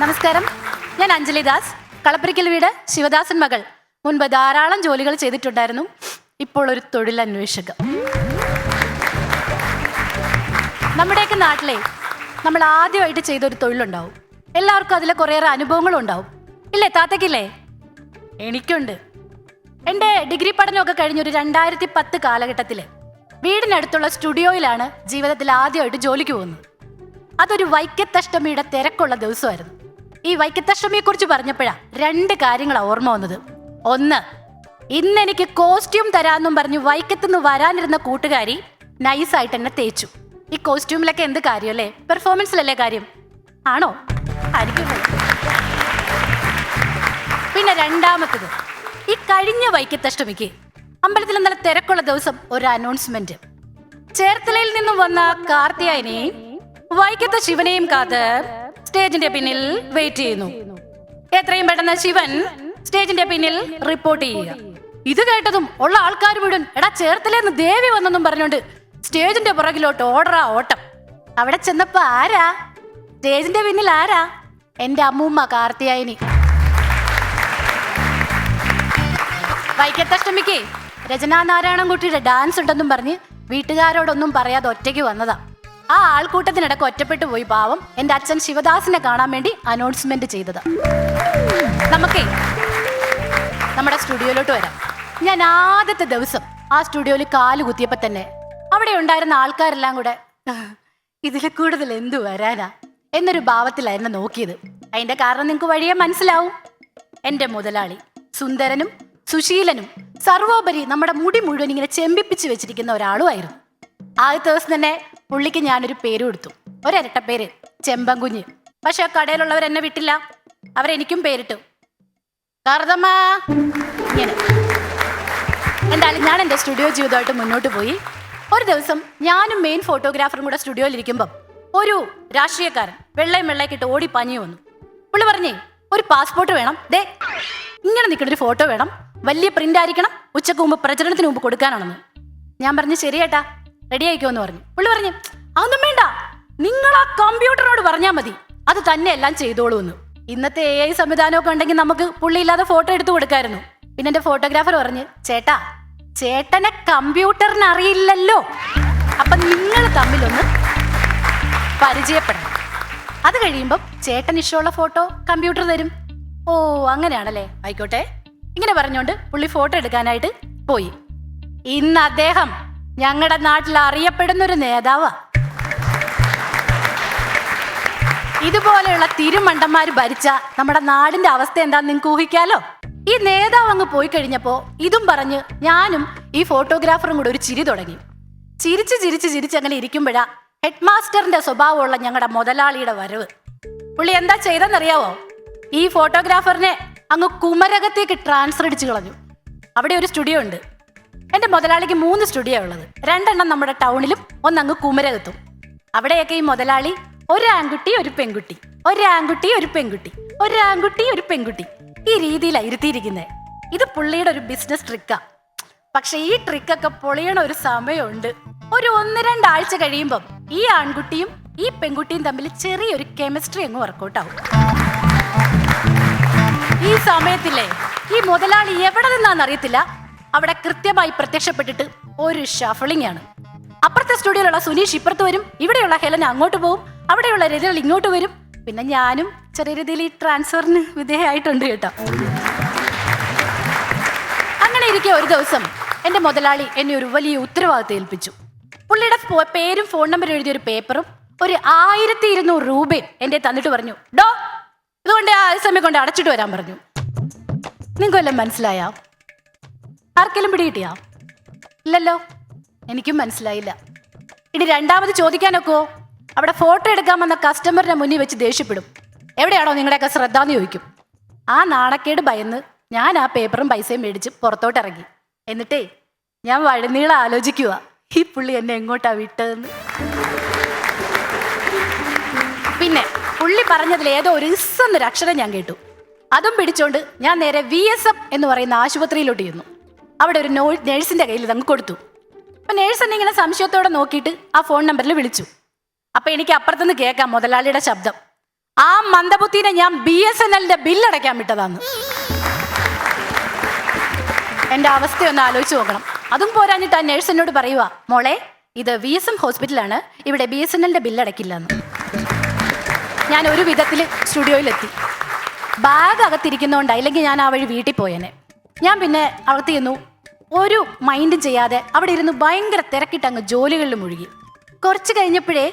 നമസ്കാരം. ഞാൻ അഞ്ജലി ദാസ്. കളപ്പുരയ്ക്കൽ വീട് ശിവദാസൻ മകൾ. മുൻപ് ധാരാളം ജോലികൾ ചെയ്തിട്ടുണ്ടായിരുന്നു. ഇപ്പോൾ ഒരു തൊഴിലന്വേഷക നമ്മുടെയൊക്കെ നാട്ടിലെ നമ്മൾ ആദ്യമായിട്ട് ചെയ്ത ഒരു തൊഴിലുണ്ടാവും. എല്ലാവർക്കും അതിലെ കുറേയേറെ അനുഭവങ്ങളും ഉണ്ടാവും. ഇല്ലേ താത്തക്കില്ലേ എനിക്കുണ്ട്. എന്റെ ഡിഗ്രി പഠനമൊക്കെ കഴിഞ്ഞ ഒരു രണ്ടായിരത്തി പത്ത് കാലഘട്ടത്തിൽ വീടിനടുത്തുള്ള സ്റ്റുഡിയോയിലാണ് ജീവിതത്തിൽ ആദ്യമായിട്ട് ജോലിക്ക് പോകുന്നത്. അതൊരു വൈക്കത്തഷ്ടമിയുടെ തിരക്കുള്ള ദിവസമായിരുന്നു. ഈ വൈക്കത്തഷ്ടമിയെ കുറിച്ച് പറഞ്ഞപ്പോഴാ രണ്ട് കാര്യങ്ങളാണ് ഓർമ്മ വന്നത്. ഒന്ന് ഇന്ന് എനിക്ക് കോസ്റ്റ്യൂം തരാമെന്നും പറഞ്ഞു വൈക്കത്തുനിന്ന് വരാനിരുന്ന കൂട്ടുകാരി നൈസായിട്ട് എന്നെ തേച്ചു. ഈ കോസ്റ്റ്യൂമിലൊക്കെ എന്ത് കാര്യം അല്ലേ? പെർഫോമൻസിലല്ലേ കാര്യം? ആണോ? ആയിരിക്കും. പിന്നെ രണ്ടാമത്തത് ഈ കഴിഞ്ഞ വൈക്കത്തഷ്ടമിക്ക് അമ്പലത്തിൽ നല്ല തിരക്കുള്ള ദിവസം ഒരു അനൗൺസ്മെന്റ് ചേർത്തലയിൽ നിന്നും വന്ന കാർത്തിയായനെയും വൈക്കത്ത ശിവനെയും കാത്ത് സ്റ്റേജിന്റെ പിന്നിൽ വെയിറ്റ് ചെയ്യുന്നു. എത്രയും പെട്ടെന്ന് ശിവൻ സ്റ്റേജിന്റെ പിന്നിൽ റിപ്പോർട്ട് ചെയ്യുക. ഇത് കേട്ടതും ഉള്ള ആൾക്കാർ മുഴുവൻ എടാ ചേർത്തലേന്ന് ദേവി വന്നെന്നും പറഞ്ഞുകൊണ്ട് സ്റ്റേജിന്റെ പുറകിലോട്ട് ഓടറാ ഓട്ടം. അവിടെ ചെന്നപ്പോ ആരാ? സ്റ്റേജിന്റെ പിന്നിൽ ആരാ? എന്റെ അമ്മൂമ്മ കാർത്തിയായിനി. വൈക്കത്തഷ്ടമിക്ക് രചനാ നാരായണൻകുട്ടിയുടെ ഡാൻസ് ഉണ്ടെന്നും പറഞ്ഞ് വീട്ടുകാരോടൊന്നും പറയാതെ ഒറ്റയ്ക്ക് വന്നതാ. ആ ആൾക്കൂട്ടത്തിനിടക്ക് ഒറ്റപ്പെട്ടു പോയി പാവം എന്റെ അച്ഛൻ ശിവദാസിനെ കാണാൻ വേണ്ടി അനൗൺസ്മെന്റ് ചെയ്തത്. നമുക്കേ നമ്മുടെ സ്റ്റുഡിയോയിലോട്ട് വരാം. ഞാൻ ആദ്യത്തെ ദിവസം ആ സ്റ്റുഡിയോയിൽ കാൽ കുത്തിയപ്പോ തന്നെ അവിടെ ഉണ്ടായിരുന്ന ആൾക്കാരെല്ലാം കൂടെ ഇതിൽ കൂടുതൽ എന്തു വരാനാ? എന്നൊരു ഭാവത്തിലായിരുന്നു നോക്കിയത്. അതിന്റെ കാരണം നിങ്ങൾക്ക് വഴിയെ മനസ്സിലാവും. എന്റെ മുതലാളി സുന്ദരനും സുശീലനും സർവോപരി നമ്മുടെ മുടി മുഴുവൻ ഇങ്ങനെ ചെമ്പിപ്പിച്ച് വെച്ചിരിക്കുന്ന ഒരാളുമായിരുന്നു ആദ്യത്തെ ദിവസം തന്നെ പുള്ളിക്ക് ഞാനൊരു പേര് കൊടുത്തു. ഒരരട്ട പേര്. ചെമ്പൻകുഞ്ഞ്. പക്ഷെ കടയിലുള്ളവർ എന്നെ വിട്ടില്ല. അവരെനിക്കും പേരിട്ടു. കാർതമ്മ എന്തായാലും ഞാൻ എന്റെ സ്റ്റുഡിയോ ജീവിതമായിട്ട് മുന്നോട്ട് പോയി. ഒരു ദിവസം ഞാനും മെയിൻ ഫോട്ടോഗ്രാഫറും കൂടെ സ്റ്റുഡിയോയിൽ ഇരിക്കുമ്പം ഒരു രാഷ്ട്രീയക്കാരൻ വെള്ളയും വെള്ളയൊക്കെ ഇട്ട് ഓടി പഞ്ഞു വന്നു. പുള്ളി പറഞ്ഞേ ഒരു പാസ്പോർട്ട് വേണം. ദേ ഇങ്ങനെ നിൽക്കുന്ന ഒരു ഫോട്ടോ വേണം. വലിയ പ്രിന്റ് ആയിരിക്കണം. ഉച്ചയ്ക്ക് മുമ്പ് പ്രചരണത്തിന് മുമ്പ് കൊടുക്കാനാണെന്ന്. ഞാൻ പറഞ്ഞു ശരിയേട്ടാ. റെഡി ആയിക്കോന്ന് പറഞ്ഞു. പുള്ളി പറഞ്ഞു അതൊന്നും വേണ്ട. നിങ്ങൾ ആ കമ്പ്യൂട്ടറിനോട് പറഞ്ഞാൽ മതി. അത് തന്നെ എല്ലാം ചെയ്തോളൂ എന്ന് ഇന്നത്തെ എ ഐ സംവിധാനമൊക്കെ ഉണ്ടെങ്കിൽ നമുക്ക് പുള്ളി ഇല്ലാതെ ഫോട്ടോ എടുത്തു കൊടുക്കായിരുന്നു. പിന്നെ എന്റെ ഫോട്ടോഗ്രാഫർ പറഞ്ഞു ചേട്ടാ ചേട്ടനെ കമ്പ്യൂട്ടറിന് അറിയില്ലല്ലോ. അപ്പൊ നിങ്ങൾ തമ്മിലൊന്ന് പരിചയപ്പെടണം. അത് കഴിയുമ്പോൾ ചേട്ടൻ ഇഷ്ടമുള്ള ഫോട്ടോ കമ്പ്യൂട്ടർ തരും. ഓ അങ്ങനെയാണല്ലേ. ആയിക്കോട്ടെ. ഇങ്ങനെ പറഞ്ഞുകൊണ്ട് പുള്ളി ഫോട്ടോ എടുക്കാനായിട്ട് പോയി. ഇന്ന് അദ്ദേഹം ഞങ്ങളുടെ നാട്ടിൽ അറിയപ്പെടുന്ന ഒരു നേതാവാ. ഇതുപോലെയുള്ള തിരുമണ്ടന്മാർ ഭരിച്ച നമ്മുടെ നാടിന്റെ അവസ്ഥ എന്താന്ന് നിങ്ങൾക്ക് ഊഹിക്കാലോ? ഈ നേതാവ് അങ്ങ് പോയി കഴിഞ്ഞപ്പോ ഇതും പറഞ്ഞ് ഞാനും ഈ ഫോട്ടോഗ്രാഫറും കൂടെ ഒരു ചിരി തുടങ്ങി. ചിരിച്ച് ചിരിച്ച് ചിരിച്ച് അങ്ങനെ ഇരിക്കുമ്പോഴാ ഹെഡ് മാസ്റ്ററിന്റെ സ്വഭാവമുള്ള ഞങ്ങളുടെ മുതലാളിയുടെ വരവ്. പുള്ളി എന്താ ചെയ്തെന്നറിയാവോ ഈ ഫോട്ടോഗ്രാഫറിനെ അങ്ങ് കുമരകത്തേക്ക് ട്രാൻസ്ഫർ അടിച്ചു കളഞ്ഞു. അവിടെ ഒരു സ്റ്റുഡിയോ ഉണ്ട്. എന്റെ മുതലാളിക്ക് മൂന്ന് സ്റ്റുഡിയോ ഉള്ളത്. രണ്ടെണ്ണം നമ്മുടെ ടൗണിലും ഒന്നങ്ങ് കുമരകത്തും. അവിടെയൊക്കെ ഈ മുതലാളി ഒരു ആൺകുട്ടി ഒരു പെൺകുട്ടി. ഒരു ആൺകുട്ടി ഒരു പെൺകുട്ടി. ഒരു ആൺകുട്ടി ഒരു പെൺകുട്ടി. ഈ രീതിയിലാണ് ഇരുത്തിയിരിക്കുന്നത് ഇത് പുള്ളിയുടെ ഒരു ബിസിനസ് ട്രിക്കാ പക്ഷെ ഈ ട്രിക്കൊക്കെ പൊളിയണ ഒരു സമയമുണ്ട്. ഒരു ഒന്ന് രണ്ടാഴ്ച കഴിയുമ്പം ഈ ആൺകുട്ടിയും ഈ പെൺകുട്ടിയും തമ്മിൽ ചെറിയൊരു കെമിസ്ട്രി അങ്ങ് വർക്കൗട്ട് ആവും. ഈ സമയത്തില്ലേ ഈ മുതലാളി എവിടെ നിന്നാന്ന് അറിയത്തില്ല അവിടെ കൃത്യമായി പ്രത്യക്ഷപ്പെട്ടിട്ട് ഒരു ഷഫളിംഗ് ആണ്. അപ്പുറത്തെ സ്റ്റുഡിയോയിലുള്ള സുനീഷ് ഇപ്പുറത്ത് വരും ഇവിടെയുള്ള ഹെലൻ അങ്ങോട്ട് പോകും അവിടെയുള്ള രതികൾ ഇങ്ങോട്ട് വരും. പിന്നെ ഞാനും ചെറിയ രീതിയിൽ ഈ ട്രാൻസ്ഫറിന് വിധേയമായിട്ടുണ്ട് കേട്ടോ. അങ്ങനെ ഇരിക്കെ ഒരു ദിവസം എന്റെ മുതലാളി എന്നെ ഒരു വലിയ ഉത്തരവാദിത്തം ഏൽപ്പിച്ചു. പുള്ളിയുടെ പേരും ഫോൺ നമ്പറും എഴുതിയ ഒരു പേപ്പറും ഒരു ആയിരത്തി ഇരുന്നൂറ് രൂപയും എന്റെ തന്നിട്ട് പറഞ്ഞു ഡോ ഇതുകൊണ്ട് ആ സമയം കൊണ്ട് അടച്ചിട്ട് വരാൻ പറഞ്ഞു. നിങ്ങൾക്കെല്ലാം മനസ്സിലായാ? ആർക്കെങ്കിലും പിടികിട്ടിയാ? ഇല്ലല്ലോ. എനിക്കും മനസ്സിലായില്ല. ഇനി രണ്ടാമത് ചോദിക്കാനൊക്കെയോ അവിടെ ഫോട്ടോ എടുക്കാൻ വന്ന കസ്റ്റമറിനെ മുന്നിൽ വെച്ച് ദേഷ്യപ്പെടും. എവിടെയാണോ നിങ്ങളുടെയൊക്കെ ശ്രദ്ധ എന്ന് ചോദിക്കും. ആ നാണക്കേട് ഭയന്ന് ഞാൻ ആ പേപ്പറും പൈസയും മേടിച്ച് പുറത്തോട്ട് ഇറങ്ങി എന്നിട്ടേ ഞാൻ വഴുനീളം ആലോചിക്കുക ഈ പുള്ളി എന്നെ എങ്ങോട്ടാ വിട്ടതെന്ന്. പിന്നെ പുള്ളി പറഞ്ഞതിൽ ഏതോ ഒരു ഇസ് എന്നൊരു അക്ഷരം ഞാൻ കേട്ടു. അതും പിടിച്ചോണ്ട് ഞാൻ നേരെ വി എസ് എം എന്ന് പറയുന്ന ആശുപത്രിയിലോട്ട് ചെന്നു അവിടെ ഒരു നോ നേഴ്സിന്റെ കയ്യിൽ ഇതങ്ങ് കൊടുത്തു. അപ്പൊ നേഴ്സ് എന്നെ ഇങ്ങനെ സംശയത്തോടെ നോക്കിയിട്ട് ആ ഫോൺ നമ്പറിൽ വിളിച്ചു. അപ്പൊ എനിക്ക് അപ്പുറത്തുനിന്ന് കേൾക്കാം മുതലാളിയുടെ ശബ്ദം. ആ മന്ദബുദ്ധീനെ ഞാൻ ബി എസ് എൻ എല്ലിന്റെ ബില്ലടയ്ക്കാൻ വിട്ടതാന്ന് എന്റെ അവസ്ഥ ഒന്ന് ആലോചിച്ച് നോക്കണം. അതും പോരാഞ്ഞിട്ട് ആ നേഴ്സ് എന്നോട് പറയുക മോളെ ഇത് വി എസ് എം ഹോസ്പിറ്റലാണ് ഇവിടെ ബി എസ് എൻ എല്ലിന്റെ ബില്ലടയ്ക്കില്ലെന്ന് ഞാൻ ഒരു വിധത്തിൽ സ്റ്റുഡിയോയിലെത്തി. ബാഗ് അകത്തിരിക്കുന്നതുകൊണ്ട് അല്ലെങ്കിൽ ഞാൻ ആ വഴി വീട്ടിൽ പോയേനെ. ഞാൻ പിന്നെ അകത്ത് ചെന്നു ഒരു മൈൻഡും ചെയ്യാതെ അവിടെ ഇരുന്ന് ഭയങ്കര തിരക്കിട്ട് അങ്ങ് ജോലികളിൽ മുഴുകി. കുറച്ച് കഴിഞ്ഞപ്പോഴേ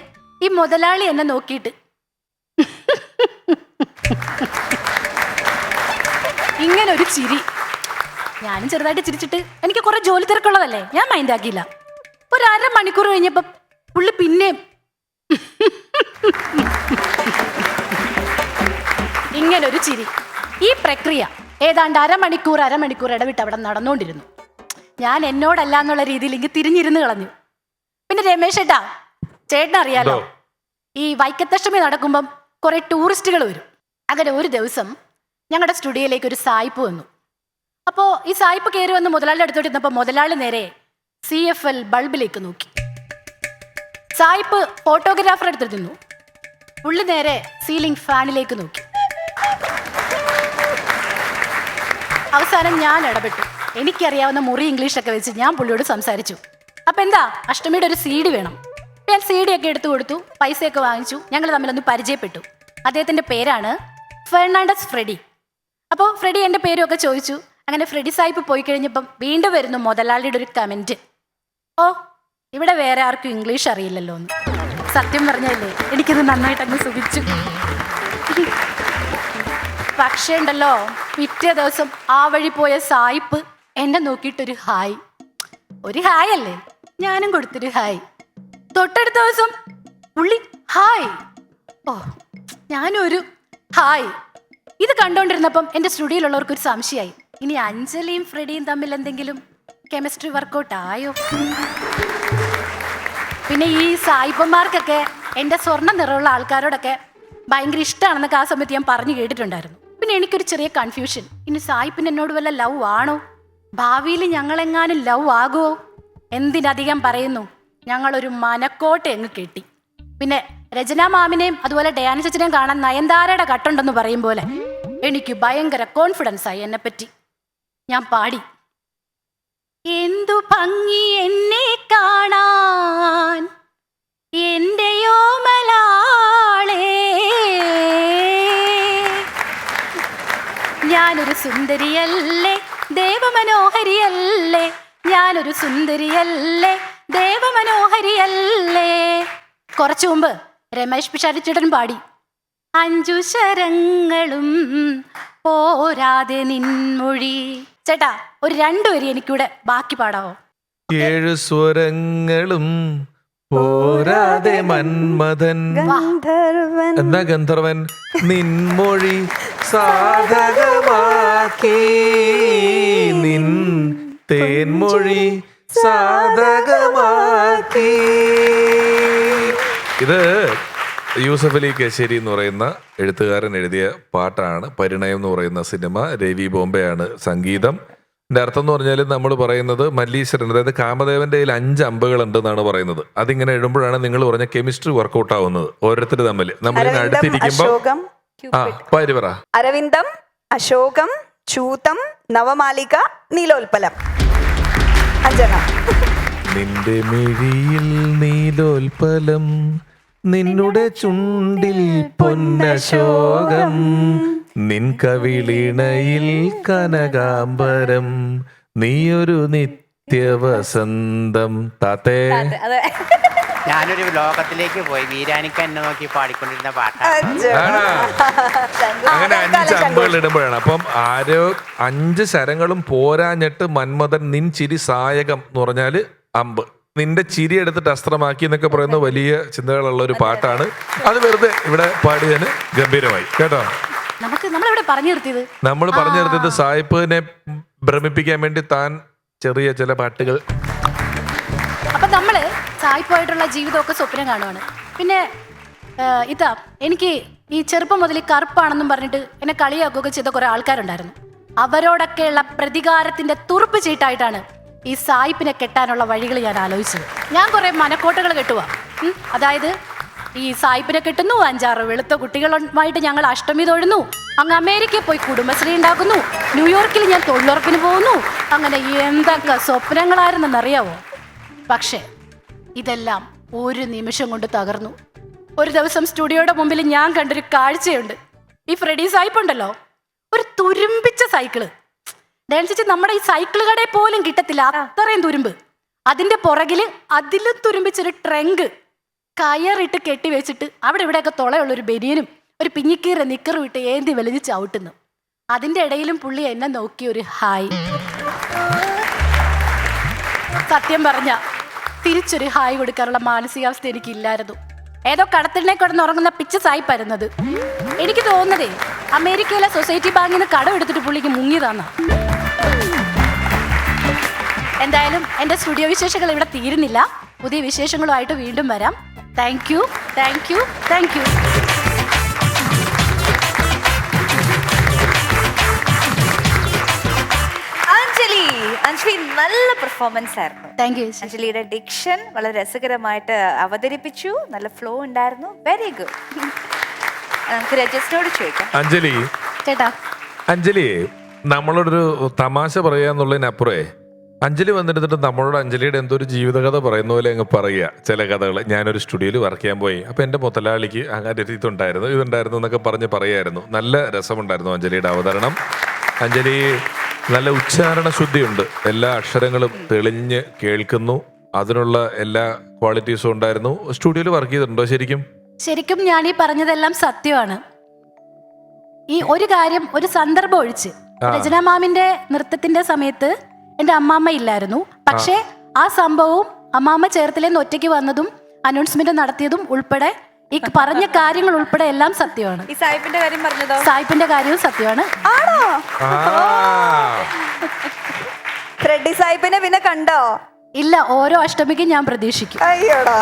ഈ മുതലാളി എന്നെ നോക്കിയിട്ട് ഇങ്ങനെ ഒരു ചിരി. ഞാനും ചെറുതായിട്ട് ചിരിച്ചിട്ട് എനിക്ക് കുറെ ജോലി തിരക്കുള്ളതല്ലേ? ഞാൻ മൈൻഡ് ആക്കിയില്ല. ഒരു അരമണിക്കൂർ കഴിഞ്ഞപ്പോ പുള്ളി പിന്നെയും ഇങ്ങനൊരു ചിരി. ഈ പ്രക്രിയ ഏതാണ്ട് അരമണിക്കൂർ അരമണിക്കൂർ ഇടവിട്ട് അവിടെ നടന്നുകൊണ്ടിരുന്നു ഞാൻ എന്നോടല്ല എന്നുള്ള രീതിയിൽ ഇങ്ങ് തിരിഞ്ഞിരുന്ന് കളഞ്ഞു. പിന്നെ രമേശ് ഏട്ടാ ചേട്ടൻ അറിയാലോ ഈ വൈക്കത്തഷ്ടമി നടക്കുമ്പം കുറെ ടൂറിസ്റ്റുകൾ വരും. അങ്ങനെ ഒരു ദിവസം ഞങ്ങളുടെ സ്റ്റുഡിയോയിലേക്ക് ഒരു സായിപ്പ് വന്നു. അപ്പോൾ ഈ സായിപ്പ് കയറി വന്ന് മുതലാളിയുടെ അടുത്തോട്ട് ഇരുന്നപ്പോൾ മുതലാളി നേരെ സി എഫ് എൽ ബൾബിലേക്ക് നോക്കി. സായിപ്പ് ഫോട്ടോഗ്രാഫർ എടുത്തിരുന്നു പുള്ളി നേരെ സീലിംഗ് ഫാനിലേക്ക് നോക്കി. അവസാനം ഞാൻ ഇടപെട്ടു. എനിക്കറിയാവുന്ന മുറി ഇംഗ്ലീഷൊക്കെ വെച്ച് ഞാൻ പുള്ളിയോട് സംസാരിച്ചു. അപ്പൊ എന്താ? അഷ്ടമിയുടെ ഒരു സി ഡി വേണം. ഞാൻ സി ഡി ഒക്കെ എടുത്തു കൊടുത്തു പൈസയൊക്കെ വാങ്ങിച്ചു ഞങ്ങൾ തമ്മിലൊന്ന് പരിചയപ്പെട്ടു. അദ്ദേഹത്തിന്റെ പേരാണ് ഫെർണാണ്ടസ് ഫ്രെഡി. അപ്പോൾ ഫ്രെഡി എന്റെ പേരൊക്കെ ചോദിച്ചു. അങ്ങനെ ഫ്രെഡി സാഹിബ് പോയി കഴിഞ്ഞപ്പം വീണ്ടും വരുന്നു മുതലാളിയുടെ ഒരു കമന്റ് ഓ ഇവിടെ വേറെ ആർക്കും ഇംഗ്ലീഷ് അറിയില്ലല്ലോ എന്ന്. സത്യം പറഞ്ഞല്ലേ എനിക്കത് നന്നായിട്ട് അങ്ങ് സുഖിച്ചു. പക്ഷേ ഉണ്ടല്ലോ പിറ്റേ ദിവസം ആ വഴി പോയ സായിപ്പ് എന്നെ നോക്കിയിട്ടൊരു ഹായ്. ഒരു ഹായ് അല്ലേ? ഞാനും കൊടുത്തൊരു ഹായ്. തൊട്ടടുത്ത ദിവസം പുള്ളി ഹായ്. ഓ ഞാനൊരു ഹായ്. ഇത് കണ്ടോണ്ടിരുന്നപ്പം എന്റെ സ്റ്റുഡിയോയിലുള്ളവർക്ക് ഒരു സംശയമായി. ഇനി അഞ്ജലിയും ഫ്രെഡിയും തമ്മിൽ എന്തെങ്കിലും കെമിസ്ട്രി വർക്കൗട്ട് ആയോ? പിന്നെ ഈ സായിപ്പന്മാർക്കൊക്കെ എന്റെ സ്വർണ നിറമുള്ള ആൾക്കാരോടൊക്കെ ഭയങ്കര ഇഷ്ടമാണെന്നൊക്കെ ആ സമയത്ത് ഞാൻ പറഞ്ഞു കേട്ടിട്ടുണ്ടായിരുന്നു. പിന്നെ എനിക്കൊരു ചെറിയ കൺഫ്യൂഷൻ ഇനി സായിപ്പിന് എന്നോട് വല്ല ലവ് ആണോ? ഭാവിയിൽ ഞങ്ങളെങ്ങാനും ലവ് ആകുമോ എന്തിനധികം പറയുന്നു? ഞങ്ങളൊരു മനക്കോട്ട് എങ്ങ് കെട്ടി. പിന്നെ രചന മാമിനെയും അതുപോലെ ഡയാന ചച്ചനെയും കാണാൻ നയൻതാരയുടെ കട്ടുണ്ടെന്ന് പറയും പോലെ എനിക്ക് ഭയങ്കര കോൺഫിഡൻസ് ആയി എന്നെ പറ്റി ഞാൻ പാടി. എന്തു ഭംഗി എന്നെ കാണാൻ എന്റെ ഞാനൊരു സുന്ദരിയല്ലേ? ദേവമനോഹരിയല്ലേ? ഞാനൊരു സുന്ദരിയല്ലേ? ദേവമനോഹരിയല്ലേ? കുറച്ചു മുമ്പ് രമേശ് പിഷാരിച്ചിടൻ പാടി. അഞ്ചു ശരങ്ങളും പോരാതെ നിൻമൊഴി. ചേട്ടാ ഒരു രണ്ടു വരി എനിക്കൂടെ ബാക്കി പാടാവോ? ഏഴ് സ്വരങ്ങളും പോരാതെ മന്മഥൻ. ഗന്ധർവൻ. എന്താ ഗന്ധർവൻ? നിൻമൊഴി സാധകമാക്കി. നിൻ തേൻമൊഴി സാധകമാക്കി. ഇത് യൂസഫ് അലി കശേരി എന്ന് പറയുന്ന എഴുത്തുകാരൻ എഴുതിയ പാട്ടാണ്. പരിണയം എന്ന് പറയുന്ന സിനിമ. രവി ബോംബെയാണ് സംഗീതം. ഇതിന്റെ അർത്ഥം എന്ന് പറഞ്ഞാൽ നമ്മൾ പറയുന്നത് മല്ലീശ്വരൻ അതായത് കാമദേവന്റെ കയ്യിൽ അഞ്ച് അമ്പുകൾ ഉണ്ടെന്നാണ് പറയുന്നത്. അതിങ്ങനെ എഴുമ്പോഴാണ് നിങ്ങൾ പറഞ്ഞ കെമിസ്ട്രി വർക്കൗട്ട് ആവുന്നത് ഓരോരുത്തർ തമ്മിൽ നമ്മൾ അടുത്തിരിക്കുമ്പോൾ ആ പറ. അരവിന്ദം അശോകം ചൂതം നവമാലിക നീലോൽപ്പലം. അഞ്ജന നിന്റെ മിഴിയിൽ നീലോൽപലം നിന്നുടെ ചുണ്ടിൽ പൊന്നശോകം നിൻ കവിളിണയിൽ കനകാംബരം നീയൊരു നിത്യവസന്തം. താത്തേ. ഞാനൊരു ലോകത്തിലേക്ക് പോയി. വീരാനിക്ക എന്നെ നോക്കി പാടിക്കൊണ്ടിരുന്ന പാട്ടാണ്? അങ്ങനെ അഞ്ച് അമ്പുകൾ ഇടുമ്പോഴാണ്. അപ്പം ആരോ അഞ്ച് ശരങ്ങളും പോരാഞ്ഞിട്ട് മന്മഥൻ നിൻ ചിരി സായകം എന്ന് പറഞ്ഞാൽ അമ്പ്. നിന്റെ ചിരി എടുത്തിട്ട് അസ്ത്രമാക്കി എന്നൊക്കെ പറയുന്ന വലിയ ചിന്തകളുള്ള ഒരു പാട്ടാണ്. അത് വെറുതെ ഇവിടെ പാടിയതിന് ഗംഭീരമായി. കേട്ടോ? നമുക്ക് നമ്മളിവിടെ പറഞ്ഞു നിർത്തിയത്? നമ്മൾ പറഞ്ഞു നിർത്തിയത് സായിപ്പിനെ ഭ്രമിപ്പിക്കാൻ വേണ്ടി താൻ ചെറിയ ചില പാട്ടുകൾ. അപ്പൊ നമ്മൾ സായിപ്പായിട്ടുള്ള ജീവിതമൊക്കെ സ്വപ്നം കാണുവാണ്. പിന്നെ ഇതാ എനിക്ക് ഈ ചെറുപ്പം മുതൽ ഈ കറുപ്പാണെന്നും പറഞ്ഞിട്ട് എന്നെ കളിയാക്കുകയൊക്കെ ചെയ്ത കുറെ ആൾക്കാരുണ്ടായിരുന്നു. അവരോടൊക്കെയുള്ള പ്രതികാരത്തിന്റെ തുറുപ്പ് ചീട്ടായിട്ടാണ് ഈ സായിപ്പിനെ കെട്ടാനുള്ള വഴികൾ ഞാൻ ആലോചിച്ചത്. ഞാൻ കുറെ മനക്കോട്ടകൾ കെട്ടുക അതായത് ഈ സായിപ്പിനെ കിട്ടുന്നു അഞ്ചാറ് വെളുത്ത കുട്ടികളുമായിട്ട് ഞങ്ങൾ അഷ്ടമി തൊഴുന്നു. അങ്ങ് അമേരിക്കയിൽ പോയി കുടുംബശ്രീ ഉണ്ടാക്കുന്നു. ന്യൂയോർക്കിൽ ഞാൻ തൊഴിലുറപ്പിന് പോകുന്നു. അങ്ങനെ എന്തൊക്കെ സ്വപ്നങ്ങളായിരുന്നെന്നറിയാവോ? പക്ഷേ ഇതെല്ലാം ഒരു നിമിഷം കൊണ്ട് തകർന്നു. ഒരു ദിവസം സ്റ്റുഡിയോയുടെ മുമ്പിൽ ഞാൻ കണ്ടൊരു കാഴ്ചയുണ്ട്. ഈ ഫ്രെഡി സായിപ്പ് ഉണ്ടല്ലോ? ഒരു തുരുമ്പിച്ച സൈക്കിൾ. ഡാൻസിച്ച് നമ്മുടെ ഈ സൈക്കിൾ കടയിൽ പോലും കിട്ടത്തില്ല. അത്രയും തുരുമ്പ്. അതിന്റെ പുറകിൽ അതിലും തുരുമ്പിച്ചൊരു ട്രങ്ക്. കയറിട്ട് കെട്ടി വെച്ചിട്ട് അവിടെ ഇവിടെയൊക്കെ തുളയുള്ള ഒരു ബനിയനും ഒരു പിഞ്ഞിക്കീറ നിക്കറും ഇട്ട് ഏന്തി വലിഞ്ഞ് ചവിട്ടുന്നു. അതിന്റെ ഇടയിലും പുള്ളി എന്നെ നോക്കി ഒരു ഹായ്. സത്യം പറഞ്ഞ തിരിച്ചൊരു ഹായ് കൊടുക്കാനുള്ള മാനസികാവസ്ഥ എനിക്കില്ലായിരുന്നു. ഏതോ കടത്തിനെ കിടന്ന് ഉറങ്ങുന്ന പിച്ച സായിപ്പായിരുന്നത് എനിക്ക് തോന്നുന്നതേ അമേരിക്കയിലെ സൊസൈറ്റി ബാങ്കിൽ നിന്ന് കടം എടുത്തിട്ട് പുള്ളിക്ക് മുങ്ങിയതാന്ന. എന്തായാലും എന്റെ സ്റ്റുഡിയോ വിശേഷങ്ങൾ ഇവിടെ തീരുന്നില്ല. പുതിയ വിശേഷങ്ങളുമായിട്ട് വീണ്ടും വരാം. Thank you thank you thank you Anjali Anjali നല്ല പെർഫോമൻസ് ആയിരുന്നു. താങ്ക് യു അഞ്ജലിയുടെ ഡിക്ഷൻ വളരെ രസകരമായിട്ട് അവതരിപ്പിച്ചു. നല്ല ഫ്ലോ ഉണ്ടായിരുന്നു. വെരി ഗുഡ് നമുക്ക് രജസ്റ്റിനോട് ചോദിക്കാം. അഞ്ജലി ചേട്ടാ. അഞ്ജലി നമ്മളൊരു തമാശ പറയാന്നുള്ളതിനപ്പുറേ അഞ്ജലി വന്നിരുന്നിട്ട് നമ്മളോട് അഞ്ജലിയുടെ എന്തോ ഒരു ജീവിതകഥ പറയുന്ന പോലെ അങ്ങ് പറയുക. ചില കഥകൾ ഞാനൊരു സ്റ്റുഡിയോയിൽ വർക്ക് ചെയ്യാൻ പോയി. അപ്പൊ എന്റെ മുതലാളിക്ക് അങ്ങനെ ഇതുണ്ടായിരുന്നു. ഇതുണ്ടായിരുന്നു എന്നൊക്കെ പറഞ്ഞ് പറയായിരുന്നു. നല്ല രസമുണ്ടായിരുന്നു അഞ്ജലിയുടെ അവതരണം. അഞ്ജലി നല്ല ഉച്ചാരണ ശുദ്ധിയുണ്ട്. എല്ലാ അക്ഷരങ്ങളും തെളിഞ്ഞ് കേൾക്കുന്നു. അതിനുള്ള എല്ലാ ക്വാളിറ്റീസും ഉണ്ടായിരുന്നു. സ്റ്റുഡിയോയിൽ വർക്ക് ചെയ്തിട്ടുണ്ടോ ശരിക്കും? ശരിക്കും ഞാൻ ഈ പറഞ്ഞതെല്ലാം സത്യമാണ്. ഈ ഒരു കാര്യം ഒരു സന്ദർഭം ഒഴിച്ച് രചന മാമിന്റെ നൃത്തത്തിന്റെ സമയത്ത് എന്റെ അമ്മാമ്മ ഇല്ലായിരുന്നു. പക്ഷേ ആ. സംഭവവും അമ്മാമ്മ ചേർത്തലേന്ന് ഒറ്റയ്ക്ക് വന്നതും അനൗൺസ്മെന്റ് നടത്തിയതും ഉൾപ്പെടെ ഈ പറഞ്ഞ കാര്യങ്ങൾ ഉൾപ്പെടെ എല്ലാം സത്യമാണ്. ഈ സാഹിബിന്റെ കാര്യം പറഞ്ഞതോ? സായിപ്പിന്റെ കാര്യവും സത്യമാണ്. ആണോ? റെഡ്ഡി ഫ്രെഡി സാഹിബിനെ പിന്നെ കണ്ടോ? ഇല്ല ഓരോ അഷ്ടമിക്കും ഞാൻ പ്രതീക്ഷിക്കും. അയ്യോടാ.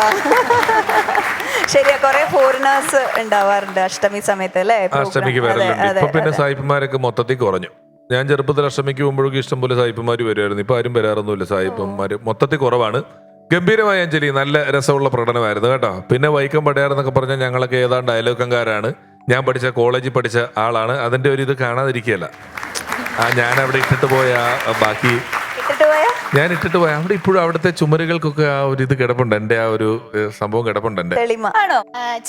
ശരിയാ കുറെ ഫോറിനേഴ്സ് ഉണ്ടാവാറുണ്ട് അഷ്ടമി സമയത്ത് അല്ലേ? അഷ്ടമിക്ക് അതെ, വരലുണ്ട്. ഇപ്പൊ പിന്നെ സായിപ്പുമാരൊക്കെ സായിപ്പന്മാരൊക്കെ മൊത്തത്തിൽ കുറഞ്ഞു. ഞാൻ ചെറുപ്പത്തിൽ അഷ്ടമിക്ക് ഇഷ്ടം പോലെ സായിപ്പന്മാർ വരുമായിരുന്നു. ഇപ്പൊ ആരും വരാറൊന്നുമില്ല. സായിപ്പന്മാര് മൊത്തത്തിൽ കുറവാണ്. ഗംഭീരമായ അഞ്ജലി നല്ല രസമുള്ള പ്രകടനമായിരുന്നു കേട്ടോ. പിന്നെ വൈക്കം പടയാറെന്നൊക്കെ പറഞ്ഞാൽ ഞങ്ങളൊക്കെ ഏതാണ്ട് അയലോക്കംകാരാണ് ഞാൻ പഠിച്ച കോളേജിൽ പഠിച്ച ആളാണ്. അതിന്റെ ഒരു ഇത് കാണാതിരിക്കുകയല്ല. ആ ഞാൻ അവിടെ ഇട്ടിട്ട് പോയ ബാക്കി ഞാൻ ഇട്ടിട്ട് പോയ. അവിടെ ഇപ്പോഴും അവിടുത്തെ ചുമരുകൾക്കൊക്കെ ആ ഒരു ഇത് കിടപ്പുണ്ട്. എന്റെ ആ ഒരു സംഭവം കിടപ്പുണ്ട് എന്റെ ആണോ?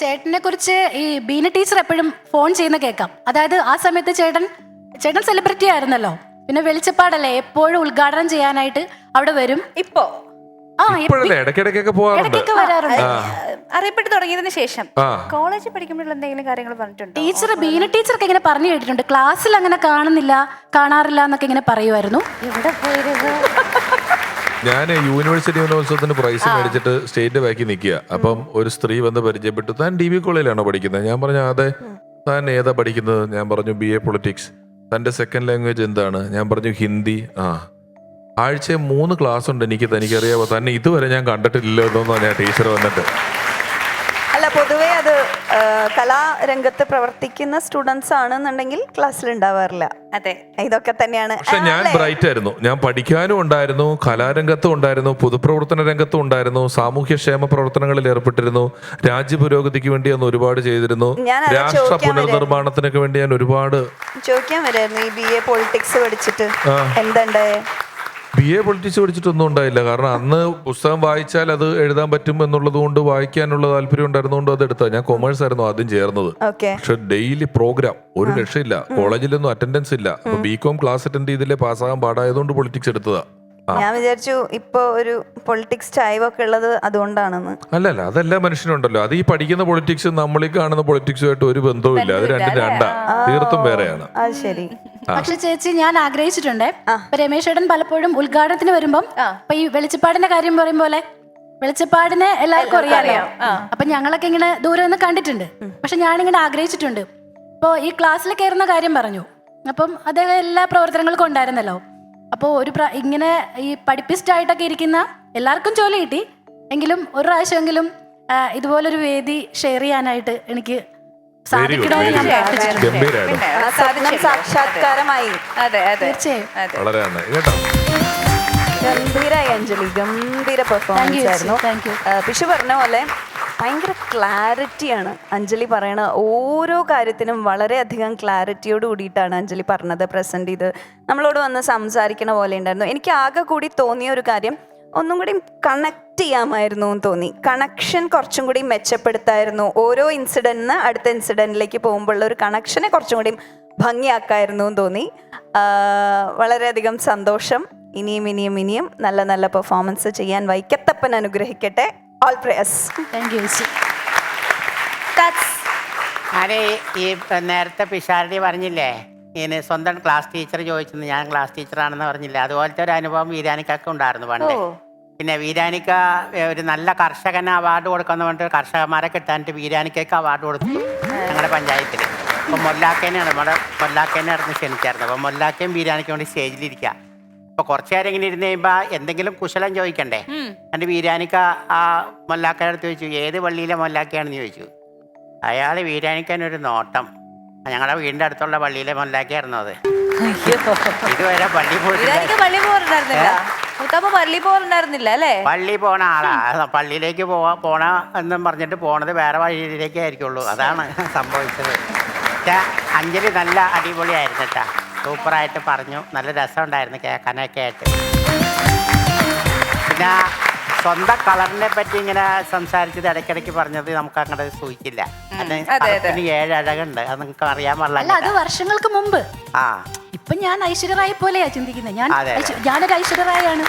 ചേട്ടനെ കുറിച്ച് ഈ ബീന ടീച്ചർ എപ്പോഴും ഫോൺ ചെയ്യുന്ന കേൾക്കാം. അതായത് ആ സമയത്ത് ചേട്ടൻ ചേട്ടൻ സെലിബ്രിറ്റി ആയിരുന്നല്ലോ. പിന്നെ വെളിച്ചപ്പാടല്ലേ എപ്പോഴും ഉദ്ഘാടനം ചെയ്യാനായിട്ട് അവിടെ വരും? ഇപ്പോ. ആ എപ്പ- ഇപ്പോഴല്ലേ ഇടയ്ക്കിടയ്ക്കൊക്കെ പോകാറുണ്ട്. ഇടയ്ക്കൊക്കെ വരാറുണ്ട്. അറിയപ്പെട്ട് തുടങ്ങിയതിന് ശേഷം ആ. കോളേജിൽ പഠിക്കുമ്പോൾ എന്തെങ്കിലും കാര്യങ്ങൾ പറഞ്ഞിട്ടുണ്ട്? ടീച്ചർ ബീന ടീച്ചർക്ക് ഇങ്ങനെ പറഞ്ഞു കേട്ടിട്ടുണ്ട്. ക്ലാസ്സിൽ അങ്ങനെ കാണുന്നില്ല കാണാറില്ല എന്നൊക്കെ ഇങ്ങനെ പറയുമായിരുന്നു. പോയിരുന്നു? ഞാൻ യൂണിവേഴ്സിറ്റി പ്രൈസ് മേടിച്ചിട്ട് സ്റ്റേറ്റ് ബാക്കി നിൽക്കുക. അപ്പം ഒരു സ്ത്രീ വന്ന് പരിചയപ്പെട്ടു. താൻ ഡി ബി കോളേജിലാണോ പഠിക്കുന്നത്? ഞാൻ പറഞ്ഞു അതെ. താൻ ഏതാ പഠിക്കുന്നത്? ഞാൻ പറഞ്ഞു ബി എ പൊളിറ്റിക്സ് തന്റെ സെക്കൻഡ് ലാംഗ്വേജ് എന്താണ്? ഞാൻ പറഞ്ഞു ഹിന്ദി. ആ. ആഴ്ചയിൽ മൂന്ന് ക്ലാസ് ഉണ്ട് എനിക്ക് തനിക്കറിയാവോ തന്നെ ഇതുവരെ ഞാൻ കണ്ടിട്ടില്ലല്ലോ എന്നാണ് ഞാൻ ടീച്ചർ വന്നിട്ട് അല്ല പൊതുവേ അത് ആ, കലാരംഗത്ത് പ്രവർത്തിക്കുന്ന സ്റ്റുഡൻസ് ആണെന്നുണ്ടെങ്കിൽ ക്ലാസ്സിൽ ഉണ്ടാവാറില്ല. അതെ. ഇതൊക്കെ തന്നെയാണ്. പക്ഷെ ഞാൻ ബ്രൈറ്റ് ആയിരുന്നു. ഞാൻ പഠിക്കാനും ഉണ്ടായിരുന്നു കലാരംഗത്തും ഉണ്ടായിരുന്നു പൊതുപ്രവർത്തന രംഗത്തും ഉണ്ടായിരുന്നു സാമൂഹ്യക്ഷേമ പ്രവർത്തനങ്ങളിൽ ഏർപ്പെട്ടിരുന്നു രാജ്യ പുരോഗതിക്ക് വേണ്ടി ഞാൻ ഒരുപാട് ചെയ്തിരുന്നു രാഷ്ട്ര പുനർനിർമ്മാണത്തിനൊക്കെ വേണ്ടി ഞാൻ ഒരുപാട് ചോദിക്കാൻ വരായിരുന്നു ഈ ബി എ പൊളിറ്റിക്സ് പഠിച്ചിട്ട്. എന്തുണ്ടായേ ബി എ പൊളിറ്റിക്സ് പഠിച്ചിട്ടൊന്നും ഉണ്ടായില്ല. കാരണം അന്ന് പുസ്തകം വായിച്ചാൽ അത് എഴുതാൻ പറ്റും എന്നുള്ളത് കൊണ്ട് വായിക്കാനുള്ള താല്പര്യം ഉണ്ടായിരുന്നുകൊണ്ട് അത് എടുത്താ ഞാൻ കൊമേഴ്സ് ആയിരുന്നു ആദ്യം ചേർന്നത്. പക്ഷെ ഡെയിലി പ്രോഗ്രാം ഒരു രക്ഷയില്ല. കോളേജിലൊന്നും അറ്റൻഡൻസ് ഇല്ല. അപ്പൊ ബി കോം ക്ലാസ് അറ്റൻഡ് ചെയ്തില്ലേ പാസ്സാകാൻ പാടായതുകൊണ്ട് പൊളിറ്റിക്സ് എടുത്തതാ. ഞാൻ വിചാരിച്ചു ഇപ്പൊ ഒരു പൊളിറ്റിക്സ് ചായവൊക്കെ ഉള്ളത് അതുകൊണ്ടാണെന്ന്. അല്ലല്ല അതെല്ലാ മനുഷ്യനുണ്ടല്ലോ. അത് ഈ പഠിക്കുന്ന പൊളിറ്റിക്സ് നമ്മൾ ഈ കാണുന്ന പൊളിറ്റിക്സുമായിട്ട് ഒരു ബന്ധവുമില്ല. അത് രണ്ടും രണ്ടാ. തീർത്തും വേറെയാണ്. അത് ശരി. പക്ഷെ ചേച്ചി ഞാൻ ആഗ്രഹിച്ചിട്ടുണ്ട്. ഇപ്പൊ രമേശ് ഏട്ടൻ പലപ്പോഴും ഉദ്ഘാടനത്തിന് വരുമ്പം ഇപ്പൊ ഈ വെളിച്ചപ്പാടിന്റെ കാര്യം പറയും പോലെ വെളിച്ചപ്പാടിനെ എല്ലാവർക്കും അറിയാം. അപ്പൊ ഞങ്ങളൊക്കെ ഇങ്ങനെ ദൂരെ നിന്ന് കണ്ടിട്ടുണ്ട്. പക്ഷെ ഞാനിങ്ങനെ ആഗ്രഹിച്ചിട്ടുണ്ട്. ഇപ്പോ ഈ ക്ലാസ്സിൽ കയറുന്ന കാര്യം പറഞ്ഞു. അപ്പം അദ്ദേഹം എല്ലാ പ്രവർത്തനങ്ങൾക്കും ഉണ്ടായിരുന്നല്ലോ. അപ്പോൾ ഒരു പ്ര- ഇങ്ങനെ ഈ പഠിപ്പിസ്റ്റ് ആയിട്ടൊക്കെ ഇരിക്കുന്ന എല്ലാവർക്കും ജോലി കിട്ടി. എങ്കിലും ഒരു പ്രാവശ്യമെങ്കിലും ഇതുപോലൊരു വേദി ഷെയർ ചെയ്യാനായിട്ട് എനിക്ക് സാക്ഷാത്കാരമായി. അതെ അതെ തീർച്ചയായും. ഗംഭീരായി അഞ്ജലി. ഗംഭീര പെർഫോമൻസ് ആയിരുന്നു. Thank you. ആ, പിഷു പറഞ്ഞ പോലെ ഭയങ്കര ക്ലാരിറ്റിയാണ് അഞ്ജലി പറയണ ഓരോ കാര്യത്തിനും വളരെയധികം ക്ലാരിറ്റിയോട് കൂടിയിട്ടാണ് അഞ്ജലി പറഞ്ഞത് പ്രസന്റ് ചെയ്ത്. നമ്മളോട് വന്ന് സംസാരിക്കണ പോലെ ഉണ്ടായിരുന്നു. എനിക്ക് ആകെ കൂടി തോന്നിയ ഒരു കാര്യം ഒന്നും കൂടി കണക്ട് ചെയ്യാമായിരുന്നു എന്ന് തോന്നി. കണക്ഷൻ കുറച്ചും കൂടി മെച്ചപ്പെടുത്തായിരുന്നു. ഓരോ ഇൻസിഡന്റിന് അടുത്ത ഇൻസിഡന്റിലേക്ക് പോകുമ്പോഴുള്ള ഒരു കണക്ഷനെ കുറച്ചും കൂടി ഭംഗിയാക്കായിരുന്നു എന്ന് തോന്നി. വളരെയധികം സന്തോഷം. ഇനിയും ഇനിയും ഇനിയും നല്ല നല്ല പെർഫോമൻസ് ചെയ്യാൻ വൈക്കത്തപ്പൻ അനുഗ്രഹിക്കട്ടെ. ഓൾ പ്രേയേഴ്സ് താങ്ക് യു ഞാൻ ഈ നേരത്തെ പിഷാരടി പറഞ്ഞില്ലേ? ഇനി സ്വന്തം ക്ലാസ് ടീച്ചർ ചോദിച്ചെന്ന് ഞാൻ ക്ലാസ് ടീച്ചറാണെന്ന് പറഞ്ഞില്ലേ? അതുപോലത്തെ ഒരു അനുഭവം വീരാനിക്കൊക്കെ ഉണ്ടായിരുന്നു പണ്ട്. പിന്നെ വീരാനിക്ക ഒരു നല്ല കർഷകന് അവാർഡ് കൊടുക്കുന്ന പറഞ്ഞിട്ട് കർഷകന്മാരെ കിട്ടാനിട്ട് വീരാനിക്കൊക്കെ അവാർഡ് കൊടുത്തു. ഞങ്ങളുടെ പഞ്ചായത്തിൽ അപ്പം മൊല്ലാക്കേനെയാണ് നമ്മുടെ മൊല്ലാക്കേനെ നടന്ന് ക്ഷണിച്ചായിരുന്നു അപ്പം മൊല്ലാക്കയും വീരാനിക്കും വേണ്ടി സ്റ്റേജിലിരിക്കുക അപ്പൊ കുറച്ചു നേരം ഇങ്ങനെ ഇരുന്ന് കഴിയുമ്പോ എന്തെങ്കിലും കുശലം ചോദിക്കണ്ടേ? എന്റെ വീരാനിക്ക ആ മൊല്ലാക്കയുടെ അടുത്ത് ചോദിച്ചു ഏത് പള്ളിയിലെ മൊല്ലാക്കയാണെന്ന് ചോദിച്ചു. അയാൾ വീരാനിക്കാൻ ഒരു നോട്ടം. ഞങ്ങളുടെ വീടിന്റെ അടുത്തുള്ള പള്ളിയിലെ മൊല്ലാക്കയായിരുന്നു അത്. ഇതുവരെ പള്ളി പോയിട്ടില്ല. പള്ളി പോറുണ്ടായിരുന്നില്ല മുത്തമ്മ പള്ളി അല്ലേ? പള്ളി പോണ ആളാ. അത് പള്ളിയിലേക്ക് പോവാ പോണ എന്നും പറഞ്ഞിട്ട് പോണത് വേറെ വഴിയിലേക്കായിരിക്കുള്ളൂ. അതാണ് സംഭവിച്ചത്. പക്ഷേ അഞ്ജലി നല്ല അടിപൊളിയായിരുന്നു കേട്ടാ സൂപ്പറായിട്ട് പറഞ്ഞു. നല്ല രസമുണ്ടായിരുന്നു കേൾക്കാനൊക്കെ ആയിട്ട്. പിന്നെ സ്വന്തം കളറിനെ പറ്റി ഇങ്ങനെ സംസാരിച്ചത് ഇടയ്ക്കിടയ്ക്ക് പറഞ്ഞത് നമുക്ക് അങ്ങോട്ട് സൂചിക്കില്ല. ഏഴ് അഴകുണ്ട്. അത് നിങ്ങൾക്ക് അറിയാൻ അല്ല അത് പാടില്ല വർഷങ്ങൾക്ക് മുമ്പ്. ആ. ഇപ്പൊ ഞാൻ ഐശ്വര്യറായ പോലെയാ ചിന്തിക്കുന്നത് ഞാൻ അതെ, അതെ. ഐശ്വ- ഞാനൊരു ഐശ്വര്യറായാണ്.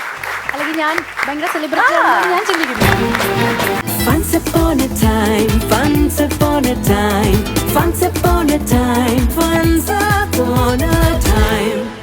അല്ലെങ്കിൽ ഞാൻ ഭയങ്കര സെലിബ്രിറ്റി ഞാൻ ചിന്തിക്കുന്നു. Once upon a time, once upon a time, once upon a time, once upon a time.